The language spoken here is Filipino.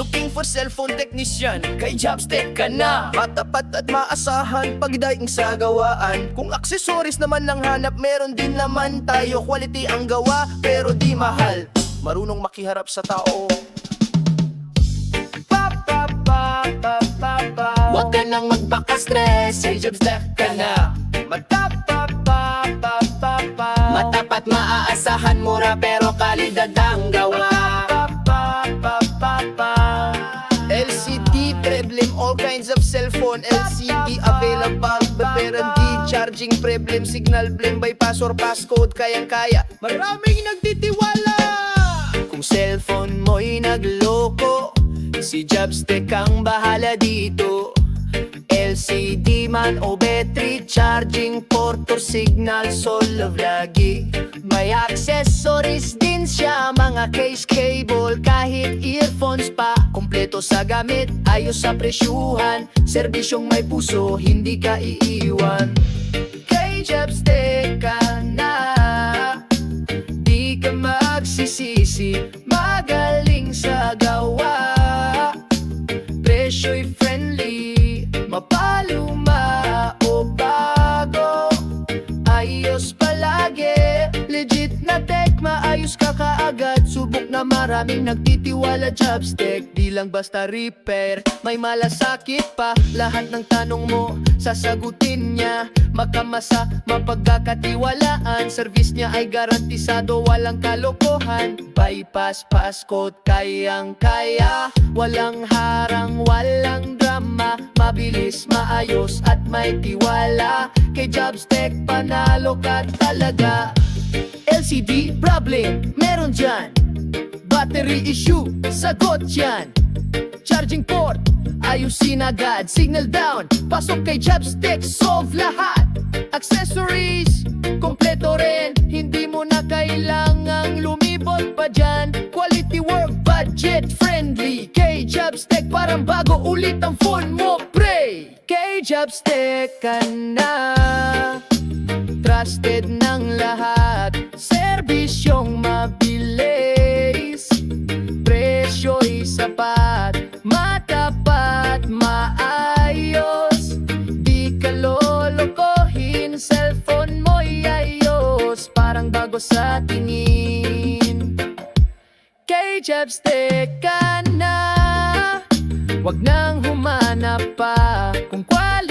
Looking for cellphone technician Kay Jobstech ka na. Matapat at maasahan Pagdaing sa gawaan. Kung aksesoris naman lang hanap Meron din naman tayo. Quality ang gawa Pero di mahal. Marunong makiharap sa tao. Huwag ka nang magpaka-stress Kay Jobstech ka na. Matapa, pa, pa, pa, pa. Matapat maaasahan mura pero kalidad ang gawa LCD problem, all kinds of cellphone LCD available, pero di charging problem Signal blame, bypass or passcode, kayang-kaya. Maraming nagtitiwala. Kung cellphone mo'y nagloko Si Jobstech ang bahala dito. LCD man o battery charging port or signal solve lagi. May accessories din siya mga case cable kahit Sa gamit ayos sa presyuhan. Serbisyong may puso hindi ka iiwan. Kay Jobstech ka na. Di ka magsisisi Magaling sa gawa. Presyo'y friendly Mapaluma o bago. Ayos palagi Legit na tech Maayos ka kaagad Subok na maraming nagtitiwala Jobstech Di lang basta repair. May malasakit pa. Lahat ng tanong mo Sasagutin niya. Makamasa Mapagkakatiwalaan. Service niya ay garantisado Walang kalokohan. Bypass passcode Kayang kaya. Walang harang Walang drama. Mabilis, maayos At may tiwala. Kay Jobstech Panalo ka talaga. LCD problem, meron dyan Battery issue, sagot yan. Charging port, ayusin agad. Signal down, pasok kay Jobstech Solve lahat. Accessories, kompleto rin. Hindi mo na kailangang lumibot pa dyan. Quality work, budget friendly. Kay Jobstech parang bago ulit ang phone mo, pre. Kay Jobstech ka na. Trusted ng lahat. Serbisyong mabilis bago sa tingin. Kay Jobstech ka na. Huwag nang humanap pa Kung mo